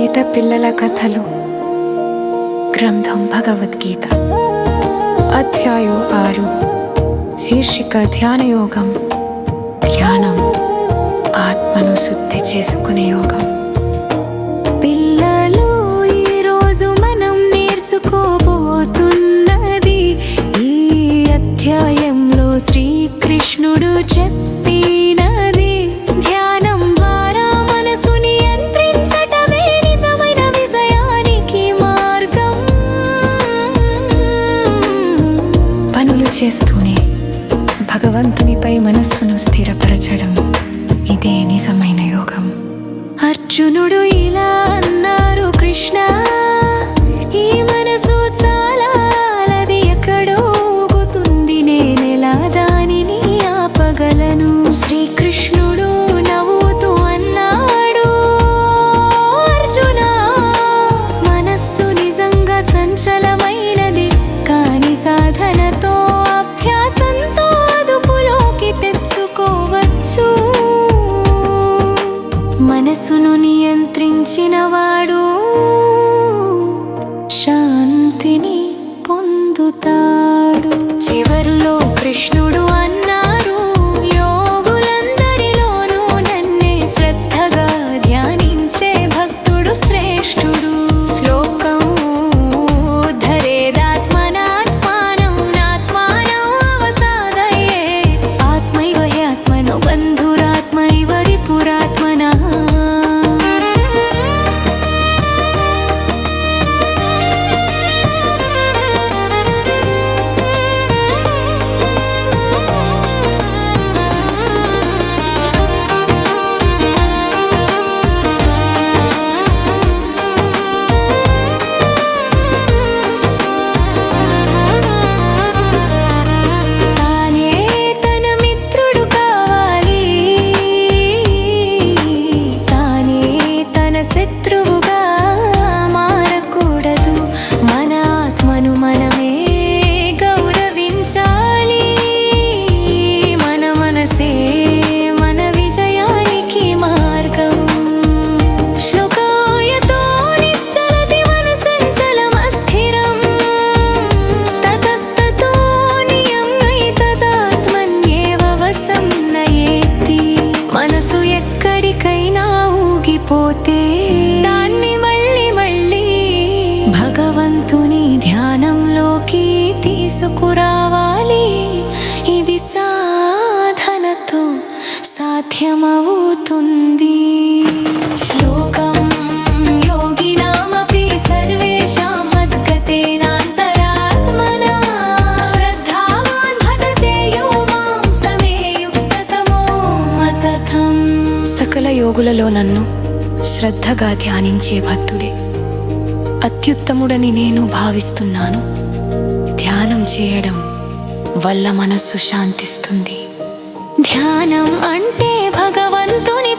గీత పిల్లల కథలు. గ్రంథం భగవద్గీత. అధ్యాయం ఆరు. శీర్షిక ధ్యానయోగం. ధ్యానం. ఆత్మను శుద్ధి చేసుకునే యోగం. పిల్లలు ఈరోజు మనం నేర్చుకోబోతున్నది ఈ అధ్యాయంలో శ్రీకృష్ణుడు చెప్పి చేస్తూనే భగవంతునిపై మనస్సును స్థిరపరచడం ఇదే నిజమైన యోగం. అర్జునుడు ఇలా అన్నారు కృష్ణ ఈ మనసు చాలా అలది ఎక్కడో ఊగుతుంది. నేనెలా దానిని ఆపగలను? శ్రీకృష్ణుడు నవ్వుతూ అన్నాడు అర్జున మనస్సు నిజంగా చంచలమైనది. కాని సాధనతో మనసును నియంత్రించిన వాడు శాంతిని పొందుతాడు. చివర్లో కృష్ణుడు అన్నారు యోగులందరిలోనూ నన్నే శ్రద్ధగా ధ్యానించే భక్తుడు శ్రేష్ఠుడు. ఊగిపోతే దాన్ని మళ్ళీ మళ్ళీ భగవంతుని ధ్యానంలోకి తీసుకురావాలి. ఇది సాధనతో సాధ్యమవుతుంది. శ్లోకం సకల యోగులలో నన్ను శ్రద్ధగా ధ్యానించే భక్తుడే. అత్యుత్తముడని నేను భావిస్తున్నాను. ధ్యానం చేయడం వల్ల మనస్సు శాంతిస్తుంది. ధ్యానం అంటే భగవంతుని